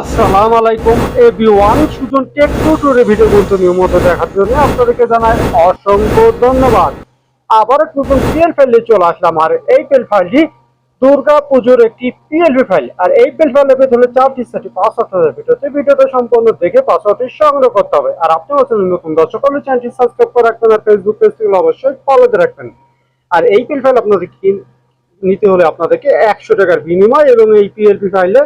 আসসালামু আলাইকুম everyone Sujan tech tutorial video গুলো নিয়মিত দেখার জন্য আপনাদেরকে জানাই অসংখ্য ধন্যবাদ। আবার নতুন পিএল ফাইলে চলে আসলাম, আর এই পিএল ফাইলটি দুর্গা পুজোর একটি পিএলপি ফাইল আর এই পিএল ফাইলে পেতে হলে চারটি সেটি পাসওয়ার্ড ভিডিওতে ভিডিওটা সম্পূর্ণ দেখে পাসওয়ার্ডটি সংগ্রহ করতে হবে। আর আপনি হচ্ছেন নতুন দর্শক হলে চ্যানেলটি সাবস্ক্রাইব করে রাখবেন, আর ফেসবুক পেজগুলো অবশ্যই ফলোতে রাখবেন। আর এই পিএল ফাইল আপনাদের নিতে হলে আপনাদেরকে একশো টাকার বিনিময় এবং এই পিএলপি ফাইলে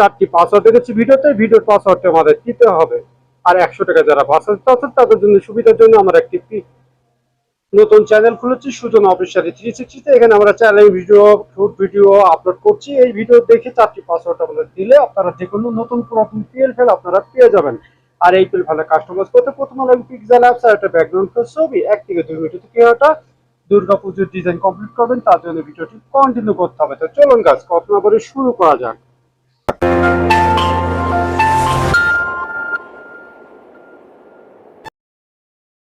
চারটি পাসওয়ার্ড দেখেছি ভিডিওতে, ভিডিওর পাসওয়ার্ডটা আমাদের দিতে হবে। আর একশো টাকা যারা পাসওয়ার্ড চাচ্ছেন তাদের জন্য সুবিধার জন্য আমার একটি নতুন চ্যানেল খুলেছি, সুজন অফিসিয়াল থ্রি সিক্সটিতে এখানে আমরা channel video food video upload করছি। এই ভিডিও দেখে চারটি পাসওয়ার্ড আপনাদের দিলে আপনারা যে কোনো নতুন পুরাতন পিএল ফেল আপনারা পেয়ে যাবেন। আর এই পিএল ফেলে কাস্টমাইজ করতে প্রথমে লাগবে পিক্সেল অ্যাপস আর একটা ব্যাকগ্রাউন্ড ছবি। এক থেকে দুই মিনিট থেকে ওটা দুর্গাপুজোর ডিজাইন কমপ্লিট করবেন, তার জন্য ভিডিওটি কন্টিনিউ করতে হবে। তো চলুন গাছ কথা বলে শুরু করা যাক।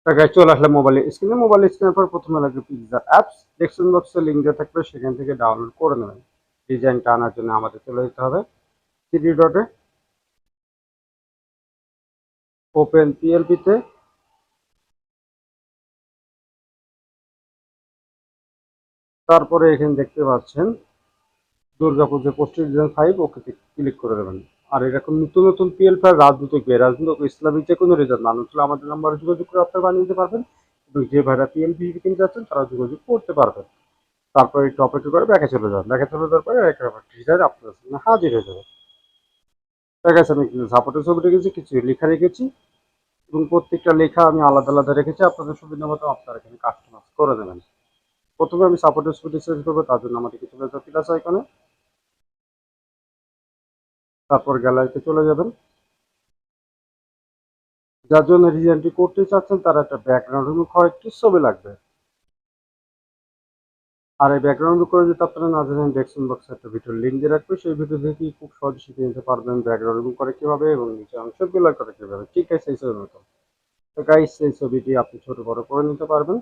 টাকায় চলে আসলে মোবাইলে স্ক্রিনে মোবাইল স্ক্রিনের পর প্রথমে লাগবে পিকজার অ্যাপস ডেসক্রিপশন বক্সে লিঙ্ক দেওয়া থাকবে, সেখান থেকে ডাউনলোড করে নেবেন। ডিজাইনটা আনার জন্য আমাদের চলে যেতে হবে। থ্রি ডটে ওপেন পিএলপিতে তারপরে এখানে দেখতে পাচ্ছেন, Durga Puja poster design five okay click করে দেবেন। আর এরকম নতুন নতুন পিএল ফাইভ রাজনৈতিক রাজনৈতিক ইসলামিক যে কোনো রেজাল্ট মানুষ হলে আমাদের নাম্বারে যোগাযোগ করে আপনারা বানিয়ে নিতে পারবেন। এবং যে ভাইরা পিএল ভিভি কিনতে যাচ্ছেন তারা যোগাযোগ করতে পারবেন। তারপরে একটু অপেক্ষা করে ব্যাকে চলে যান ব্যাকে চলে যাওয়ার পরে ডিজাইন আপনার সামনে হাজির হয়ে যাবে। দেখা যাচ্ছে আমি সাপোর্টের ছবি রেখেছি, কিছু লেখা রেখেছি। এবং প্রত্যেকটা লেখা আমি আলাদা আলাদা রেখেছি। আপনাদের সুবিধা মতো আপনারা এখানে কাস্টমাইজ করে দেবেন। প্রথমে আমি সাপোর্টের ছবিটি চেঞ্জ করব, তার জন্য আমাদের কিছু চলে যাবে প্লাস আইকনে তারপর গ্যালারিতে চলে যাবেন। যার জন্য ডিজাইনটি করতে চাচ্ছেন, তার একটা ব্যাকগ্রাউন্ড রিমুভ কয়েকটি ছবি লাগবে। আর এই ব্যাকগ্রাউন্ড করে যদি আপনারা না জানেন ডেসক্রিপশন বক্সে একটা ভিডিওর লিঙ্ক দিয়ে রাখবে। সেই ভিডিও থেকে খুব সহজে শিখে নিতে পারবেন ব্যাকগ্রাউন্ড রিমুভ করে কীভাবে এবং নিচে অংশ ব্লার করে কীভাবে। ঠিক আছে সেই ছবির মতো। তো গাইস সেই ছবিটি আপনি ছোট বড় করে নিতে পারবেন।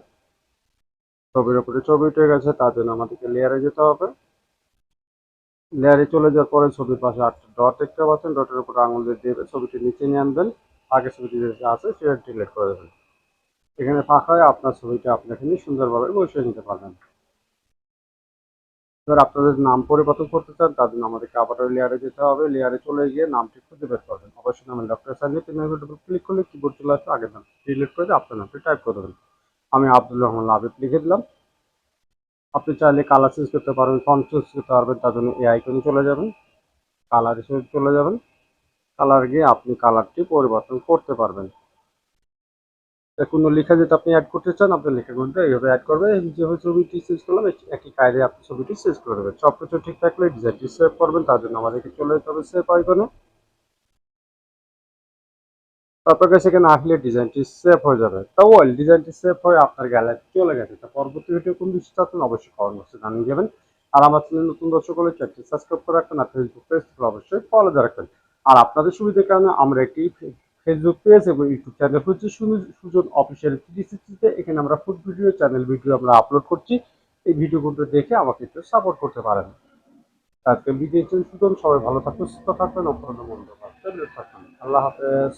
ছবির উপরে ছবি উঠে গেছে, তার জন্য আমাদেরকে লেয়ারে যেতে হবে। লেয়ারে চলে যাওয়ার পরে ছবির পাশে আটটা ডট দেখতে পাচ্ছেন, ডটের উপর আঙুল দিয়ে দিয়ে ছবিটি নিচে নিয়ে আনবেন। আগের ছবিটি যেটা আছে সেটা ডিলিট করে দেবেন। এখানে ফাঁকা হয়ে আপনার ছবিটা আপনি এখানে সুন্দরভাবে বসিয়ে নিতে পারবেন। এবার আপনাদের নাম পরিবর্তন করতে চান, তার জন্য আমাদেরকে আবার লেয়ারে যেতে হবে। লেয়ারে চলে গিয়ে নামটি খুঁজে বের করবেন। অবশ্যই নামের ডক্টর সাইনে তিন ক্লিক করলে কিবোর্ড চলে আসবে। আগের নাম ডিলিট করে আপনার নামটি টাইপ করে দেবেন। আমি আব্দুল রহমান আবিদ লিখে দিলাম। আপনি চাইলে কালার চেঞ্জ করতে পারবেন ফন্ট চেঞ্জ করতে পারবেন, তার জন্য এই আইকনে চলে যাবেন কালার হিসেবে চলে যাবেন কালার গিয়ে আপনি কালারটি পরিবর্তন করতে পারবেন। কোনো লেখা যদি আপনি অ্যাড করতে চান, আপনার লেখাগুলো এইভাবে অ্যাড করবে যেভাবে ছবিটি চেঞ্জ করলাম একই কায়দে আপনি ছবিটি চেঞ্জ করে দেবেন। সব কিছু ঠিক থাকলে ডিজাইনটি সেভ করবেন, তার জন্য আমাদেরকে চলে যেতে হবে সেভ আইকনে তারপর সেখানে আসলে ডিজাইনটি সেভ হয়ে যাবে। তা ওয়েল ডিজাইনটি সেভ হয়ে আপনার গ্যালারি চলে গেছে। তা পরবর্তী ভিডিও কোন বিষয়ে চাচ্ছেন অবশ্যই কমেন্ট বক্সে জানিয়ে যাবেন আর আমার চ্যানেল নতুন দর্শক হলে চ্যানেলটি সাবস্ক্রাইব করে রাখবেন আর ফেসবুক পেজ অবশ্যই ফলো রাখবেন। আর আপনাদের সুবিধার কারণে আমরা একটি ফেসবুক পেজ এবং ইউটিউব চ্যানেল হচ্ছে সুজন অফিসিয়াল থ্রি এখানে আমরা ফুড ভিডিও চ্যানেল ভিডিও আমরা আপলোড করছি। এই ভিডিওগুলো দেখে আমাকে একটু সাপোর্ট করতে পারেন। আজকে ভিডিও সুজন। সবাই ভালো থাকুন সুস্থ থাকবেন, অপরাধ মন্দ থাকবেন। আল্লাহ হাফেজ।